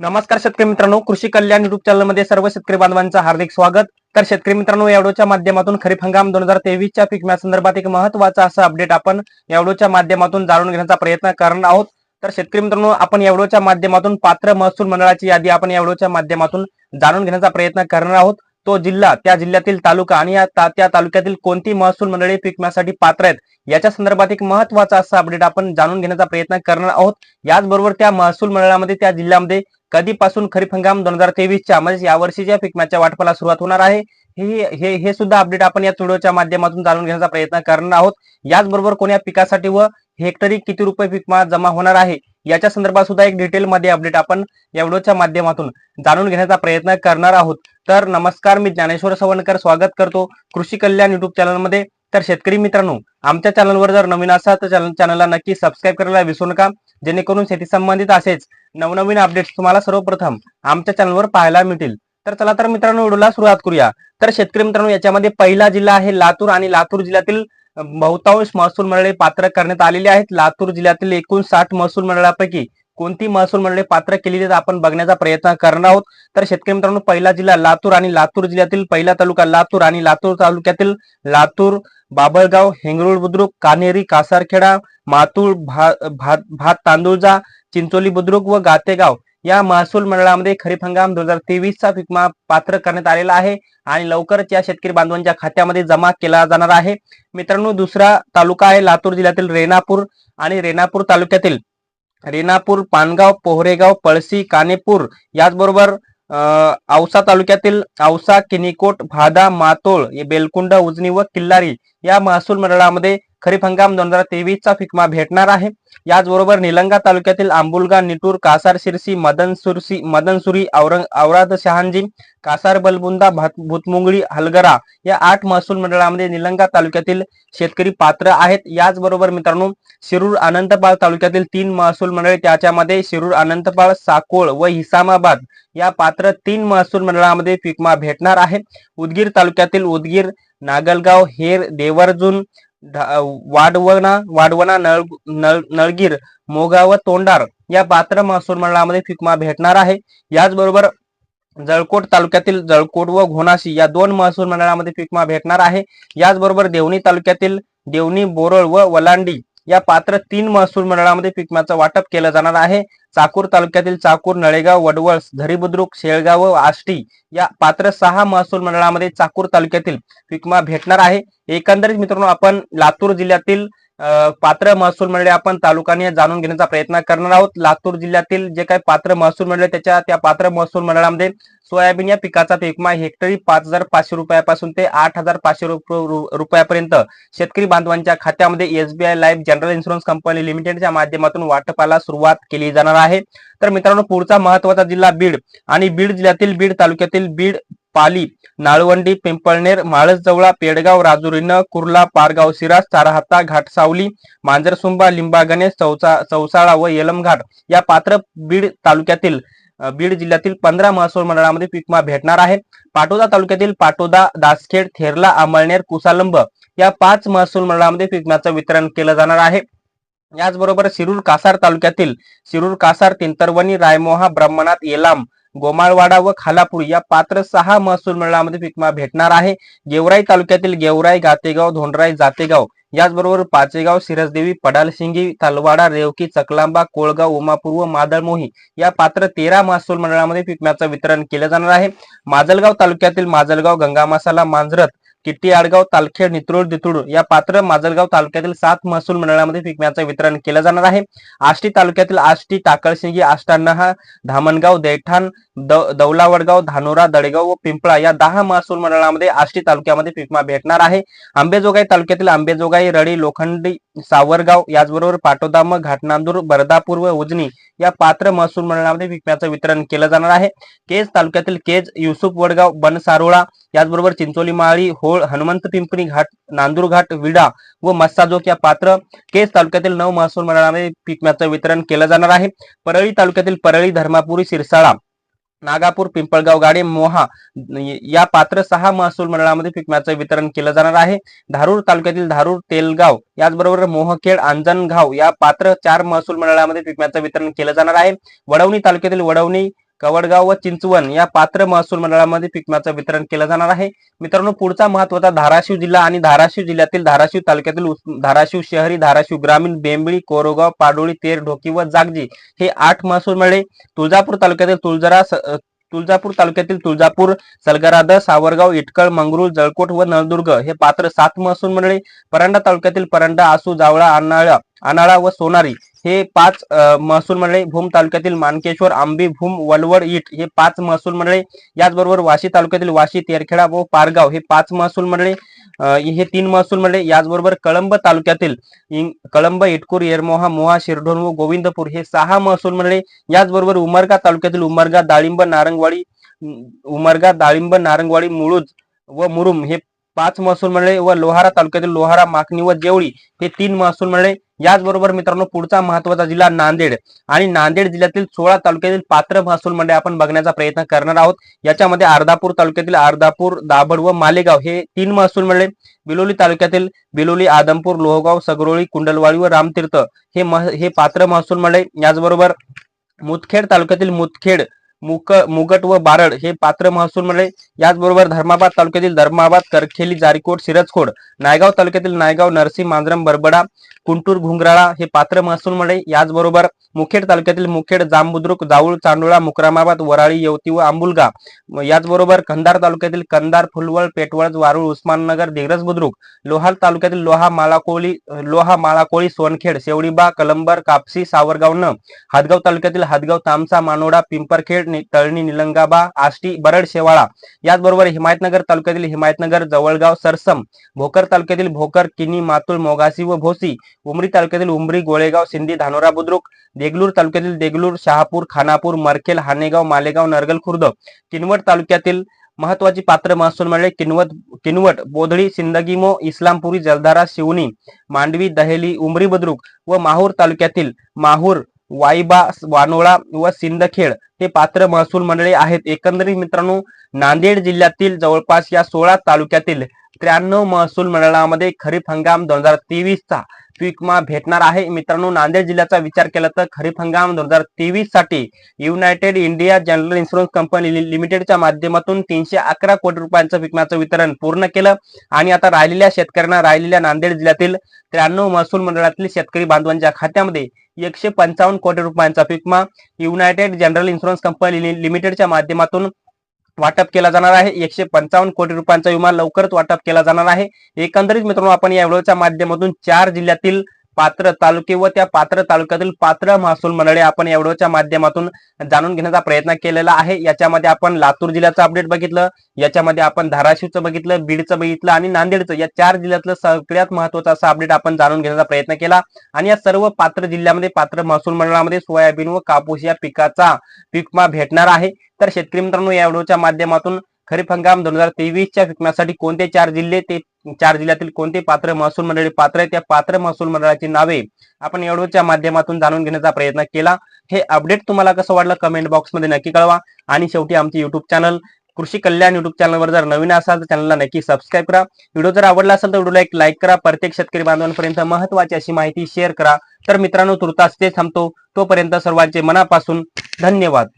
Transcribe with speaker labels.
Speaker 1: नमस्कार शेतकरी मित्रांनो कृषी कल्याण युट्यूब चॅनलमध्ये सर्व शेतकरी बांधवांचं हार्दिक स्वागत. तर शेतकरी मित्रांनो यावडोच्या माध्यमातून खरीप हंगाम दोन हजार तेवीसच्या पीक संदर्भात एक महत्त्वाचा असं अपडेट आपण यावडोच्या माध्यमातून जाणून घेण्याचा प्रयत्न करणार आहोत. तर शेतकरी मित्रांनो आपण यावडोच्या माध्यमातून पात्र महसूल मंडळाची यादी आपण यावडोच्या माध्यमातून जाणून घेण्याचा प्रयत्न करणार आहोत. तो जिल्हा त्या जिल्ह्यातील तालुका आणि त्या तालुक्यातील कोणती महसूल मंडळी पिकम्यासाठी पात्र आहेत याच्या संदर्भात एक महत्त्वाचा असा अपडेट आपण जाणून घेण्याचा प्रयत्न करणार आहोत. याचबरोबर त्या महसूल मंडळामध्ये त्या जिल्ह्यामध्ये कधीपासून खरीप हंगाम दोन हजार तेवीसच्या म्हणजे यावर्षीच्या पिकम्याच्या वाटपाला सुरुवात होणार आहे. हे हे हे सुद्धा अपडेट आपण या व्हिडिओच्या माध्यमातून जाणून घेण्याचा प्रयत्न करणार आहोत. याचबरोबर कोण्या पिकासाठी व हेक्टरी किती रुपये पिकमा जमा होणार आहे याच्या संदर्भात सुद्धा एक डिटेल मध्ये अपडेट आपण या व्हिडिओच्या माध्यमातून जाणून घेण्याचा प्रयत्न करणार आहोत. तर नमस्कार मी ज्ञानेश्वर सवणकर स्वागत करतो कृषी कल्याण युट्यूब चॅनलमध्ये तर शेतकरी मित्रांनो आमच्या चॅनलवर जर नवीन असाल तर चॅनल चॅनलला नक्की सबस्क्राईब करायला विसरू नका. जेणेकरून शेती संबंधित असेच नवनवीन अपडेट्स तुम्हाला सर्वप्रथम आमच्या चॅनलवर पाहायला मिळतील. तर चला तर मित्रांनो व्हिडिओला सुरुवात करूया. तर शेतकरी मित्रांनो याच्यामध्ये पहिला जिल्हा आहे लातूर आणि लातूर जिल्ह्यातील बहुतांश महसूल मंडळे पात्र करण्यात आलेली आहेत. लातूर जिल्ह्यातील एकूण साठ महसूल मंडळापैकी कोणती महसूल मंडळे पात्र केलेली आहेत आपण बघण्याचा प्रयत्न करणार आहोत. तर शेतकरी मित्रांनो पहिला जिल्हा लातूर आणि लातूर जिल्ह्यातील पहिला तालुका लातूर आणि लातूर तालुक्यातील लातूर बाबळगाव हेंगरुळ बुद्रुक कानेरी कासारखेडा मातूळ भा- भात भात तांदूळजा चिंचोली बुद्रुक व गातेगाव या महसूल मंडळामध्ये खरीप हंगाम दोन हजार तेवीसचा विमा पात्र करण्यात आलेला आहे आणि लवकरच या शेतकरी बांधवांच्या खात्यामध्ये जमा केला जाणार आहे. मित्रांनो दुसरा तालुका आहे लातूर जिल्ह्यातील रेणापूर आणि रेणापूर तालुक्यातील रेणापूर पानगाव पोहरेगाव पळसी कानेपूर याचबरोबर औसा तालुक्यातील औसा किनीकोट भादा मातोळ बेलकुंड उजनी व किल्लारी या महसूल मंडळामध्ये खरीप हंगाम दोन हजार तेवीसचा फिकमा भेटणार आहे. याचबरोबर निलंगा तालुक्यातील आंबुलगा निटूर कासार शिरसी मदनसुरसी मदनसुरी औरंग औराद शहांजी कासार बलबुंदा भात- भूतमुंगळी हलगरा या आठ महसूल मंडळामध्ये निलंगा तालुक्यातील शेतकरी पात्र आहेत. याचबरोबर मित्रांनो शिरूर अनंतपाळ तालुक्यातील तीन महसूल मंडळे त्याच्यामध्ये शिरूर अनंतपाळ साकोळ व हिसामाबाद या पात्र तीन महसूल मंडळामध्ये पिकमा भेटणार आहे. उदगीर तालुक्यातील उदगीर नागलगाव हेर देवर्जुन वाडवणा वाडवणा नळ नळ- नळगीर मोगा व तोंडार या पात्र महसूल मंडळामध्ये फिकमा भेटणार आहे. याचबरोबर जळकोट तालुक्यातील जळकोट व घोणाशी या दोन महसूल मंडळामध्ये फिकमा भेटणार आहे. याचबरोबर देवणी तालुक्यातील देवणी बोरळ व वलांडी या पात्र तीन महसूल मंडळामध्ये पिकमाचं वाटप केलं जाणार आहे. चाकूर तालुक्यातील चाकूर नळेगाव वडवळ धरीबुद्रुक शेळगाव व आष्टी या पात्र सहा महसूल मंडळामध्ये चाकूर तालुक्यातील पिकमा भेटणार आहे. एकंदरीत मित्रांनो आपण लातूर जिल्ह्यातील पात्र महसूल मंडळे आपण तालुकाने जाणून घेण्याचा प्रयत्न करणार आहोत. लातूर जिल्ह्यातील जे काही पात्र महसूल मंडळे त्याच्या त्या पात्र महसूल मंडळामध्ये सोयाबीन या पिकाचा पिकमा हेक्टरी पाच हजार पाचशे रुपयापासून ते आठ हजार पाचशे रुपयापर्यंत शेतकरी बांधवांच्या खात्यामध्ये SBI life general insurance company लिमिटेडच्या माध्यमातून वाटपाला सुरुवात केली जाणार आहे. तर मित्रांनो पुढचा महत्त्वाचा जिल्हा बीड आणि बीड जिल्ह्यातील बीड तालुक्यातील बीड पाली नाळवंडी पिंपळनेर माळसजवळा पेडगाव राजुरीनं कुर्ला पारगाव सिरास चारहाता घाटसावली मांजरसुंबा लिंबा गणेश चौसा चौसाळा व येलमघाट या पात्र बीड तालुक्यातील बीड जिल्ह्यातील पंधरा महसूल मंडळामध्ये पिकमा भेटणार आहे. पाटोदा तालुक्यातील पाटोदा दासखेड थेरला अमळनेर कुसालंब या पाच महसूल मंडळामध्ये पिकमाचं वितरण केलं जाणार आहे. याचबरोबर शिरूर कासार तालुक्यातील शिरूर कासार तिंतरवणी रायमोहा ब्रह्मनाथ येलाम गोमाळवाडा व खालापूर या पात्र सहा महसूल मंडळामध्ये पिकमा भेटणार आहे. गेवराई तालुक्यातील गेवराई गातेगाव धोंडराई जातेगाव याचबरोबर पाचेगाव सिरसदेवी पडालशिंगी तलवाडा रेवकी चकलांबा कोळगाव उमापूर व मादळमोही या पात्र तेरा महसूल मंडळामध्ये पिकम्याचं वितरण केलं जाणार आहे. माजलगाव तालुक्यातील माजलगाव गंगामासाला मांजरत किट्टी आडगाव तालखेड नित्रोळ दितुड या पात्र माजलगाव तालुक्यातील सात महसूल मंडळामध्ये पिकम्याचं वितरण केलं जाणार आहे. आष्टी तालुक्यातील आष्टी टाकळशिंगी आष्टानहा धामणगाव देठाण द- दौलावडगाव धानोरा दडेगाव व पिंपळा या दहा महसूल मंडळामध्ये आष्टी तालुक्यामध्ये पिकमा भेटणार आहे. आंबेजोगाई तालुक्यातील आंबेजोगाई रडी लोखंडी सावरगाव याचबरोबर पाटोदाम घाटनांदूर बर्दापूर व उजनी या पात्र महसूल मंडळामध्ये विकण्याचं वितरण केलं जाणार आहे. केज तालुक्यातील केज युसुफ वडगाव बनसारोळा याचबरोबर चिंचोली माळी होळ हनुमंत पिंपरी घाट नांदूर घाट विडा व मस्साजोक या पात्र केज तालुक्यातील नऊ महसूल मंडळामध्ये पिकम्याचं वितरण केलं जाणार आहे. परळी तालुक्यातील परळी धर्मापुरी सिरसाळा नागापूर पिंपळगाव गाडे मोहा या पात्र सहा महसूल मंडळामध्ये पिकम्याचं वितरण केलं जाणार आहे. धारूर तालुक्यातील धारूर तेलगाव याचबरोबर मोहखेड आंजणगाव या पात्र चार महसूल मंडळामध्ये पिकम्याचं वितरण केलं जाणार आहे. वडवणी तालुक्यातील वडवणी कवडगाव व चिंचवण या पात्र महसूल मंडळामध्ये पीक वितरण केलं जाणार आहे. मित्रांनो पुढचा महत्त्वाचा धाराशिव जिल्हा आणि धाराशिव जिल्ह्यातील धाराशिव तालुक्यातील धाराशिव शहरी धाराशिव ग्रामीण बेंबळी कोरोगाव पाडोळी तेर ढोकी व जागजी हे आठ महसूल मंडळे तुळजापूर तालुक्यातील तुळजरा तुळजापूर तालुक्यातील तुळजापूर सलगराद सावरगाव इटकळ मंगरुळ जळकोट व नळदुर्ग हे पात्र सात महसूल मंडळे. परांडा तालुक्यातील परांडा आसू जावळा अनाळा अनाळा व सोनारी हे पाच महसूल मंडळे भूम तालुक्यातील मानकेश्वर आंबी भूम वलवड इट हे पाच महसूल मंडळे. याचबरोबर वाशी तालुक्यातील वाशी तेरखेडा व पारगाव हे पाच महसूल मंडळे. हे तीन महसूल मंडळे. याचबरोबर कळंब तालुक्यातील कळंब इटकूर येरमोहा मोहा शिरढोण व गोविंदपूर हे सहा महसूल मंडळे. याचबरोबर उमरगा तालुक्यातील उमरगा डाळिंब नारंगवाडी उमरगा डाळिंब नारंगवाडी मुळूज व मुरुम हे पाच महसूल मंडळे व लोहारा तालुक्यातील लोहारा माकणी व जेवळी हे तीन महसूल मंडळे. याचबरोबर मित्रांनो पुढचा महत्त्वाचा जिल्हा नांदेड. आणि नांदेड जिल्ह्यातील सोळा तालुक्यातील पात्र महसूल मंडळ आपण बघण्याचा प्रयत्न करणार आहोत. याच्यामध्ये अर्धापूर तालुक्यातील अर्धापूर दाभड व मालेगाव हे तीन महसूल मंडळे. बिलोली तालुक्यातील बिलोली आदमपूर लोहगाव सगरोळी कुंडलवाडी व रामतीर्थ हे हे पात्र महसूल मंडळे. याचबरोबर मुदखेड तालुक्यातील मुदखेड मुक मुगट व बारड हे पात्र महसूल मंडळे. याचबरोबर धर्माबाद तालुक्यातील धर्माबाद करखेली जारीकोट सिरजखोड नायगाव तालुक्यातील नायगाव नरसी मांजरम बरबडा कुंटूर घुंगराळा हे पात्र महसूल मंडळे. याचबरोबर मुखेड तालुक्यातील मुखेड जांबुद्रुक जाऊळ चांडोळा मुक्रामाबाद वराळी येवती व आंबुलगा. याचबरोबर कंधार तालुक्यातील कंधार फुलवळ पेटवळ वारुळ उस्माननगर दिग्रज बुद्रुक लोहार तालुक्यातील लोहा मालाकोळी लोहा मालाकोळी सोनखेड शेवडीबा कलंबर कापसी सावरगाव न हादगाव तालुक्यातील हादगाव तामसा मानोडा पिंपरखेड तळणी निलंगाबा आष्टी बरड शेवाळा. याचबरोबर हिमायतनगर तालुक्यातील हिमायतनगर जवळगाव सरसम भोकर तालुक्यातील भोकर किनी मातुळ मोगासी व भोसी उमरी तालुक्यातील उमरी गोळेगाव सिंधी धानोरा बुद्रुक देगलूर तालुक्यातील देगलूर शहापूर खानापूर मरखेल हानेगाव मालेगाव नरगल खुर्द. किनवट तालुक्यातील महत्वाची पात्र महसूल मंडळे किनवट किनवट बोधळी सिंदगीमो इस्लामपुरी जलधारा शिवनी मांडवी दहेली उमरी बुद्रुक व माहूर तालुक्यातील माहूर वाईबा वानोळा व सिंदखेड हे पात्र महसूल मंडळे आहेत. एकंदरीत मित्रांनो नांदेड जिल्ह्यातील जवळपास या सोळा तालुक्यातील त्र्याण्णव महसूल मंडळामध्ये खरीप हंगाम दोन हजार तेवीस चा पीक विमा भेटणार आहे. मित्रांनो नांदेड जिल्ह्याचा विचार केला तर खरीप हंगाम दोन हजार तेवीससाठी United India general insurance company लिमिटेडच्या माध्यमातून तीनशे अकरा कोटी रुपयांचं पीक विम्याचं वितरण पूर्ण केलं. आणि आता राहिलेल्या शेतकऱ्यांना राहिलेल्या नांदेड जिल्ह्यातील त्र्याण्णव महसूल मंडळातील शेतकरी बांधवांच्या खात्यामध्ये एकशे पंचावन्न कोटी रुपयांचा पीक विमा युनायटेड जनरल इन्शुरन्स कंपनी लिमिटेडच्या माध्यमातून वाटप केला जाणार आहे. एकशे पंचावन्न कोटी रुपयांचा विमा लवकरच वाटप केला जाणार आहे. एकंदरीत मित्रांनो आपण या व्हिडिओच्या माध्यमातून चार जिल्ह्यातील पात्र तालुके व त्या पात्र तालुक्यातील पात्र महसूल मंडळे आपण या व्हिडिओच्या माध्यमातून जाणून घेण्याचा प्रयत्न केलेला आहे. याच्यामध्ये आपण लातूर जिल्ह्याचं अपडेट बघितलं याच्यामध्ये आपण धाराशिवचं बघितलं बीडचं बघितलं आणि नांदेडचं. या चार जिल्ह्यातलं सगळ्यात महत्वाचं असं अपडेट आपण जाणून घेण्याचा प्रयत्न केला. आणि या सर्व पात्र जिल्ह्यामध्ये पात्र महसूल मंडळामध्ये सोयाबीन व कापूस या पिकाचा पीक भेटणार आहे. तर शेतकरी मित्रांनो या व्हिडिओच्या माध्यमातून खरीप हंगाम दोन हजार तेवीसच्या विकण्यासाठी कोणते चार जिल्हे ते चार जिल्ह्यातील कोणते पात्र महसूल मंडळी पात्र आहे त्या पात्र महसूल मंडळाची नावे आपण या माध्यमातून जाणून घेण्याचा प्रयत्न केला. हे अपडेट तुम्हाला कसं वाटलं कमेंट बॉक्समध्ये नक्की कळवा. आणि शेवटी आमचे युट्यूब चॅनल कृषी कल्याण युट्यूब चॅनलवर जर नवीन असाल तर चॅनलला नक्की सबस्क्राईब करा. व्हिडिओ जर आवडला असेल तर व्हिडिओला एक लाईक करा. प्रत्येक शेतकरी बांधवांपर्यंत महत्वाची अशी माहिती शेअर करा. तर मित्रांनो तुर्तास ते थांबतो. तोपर्यंत सर्वांचे मनापासून धन्यवाद.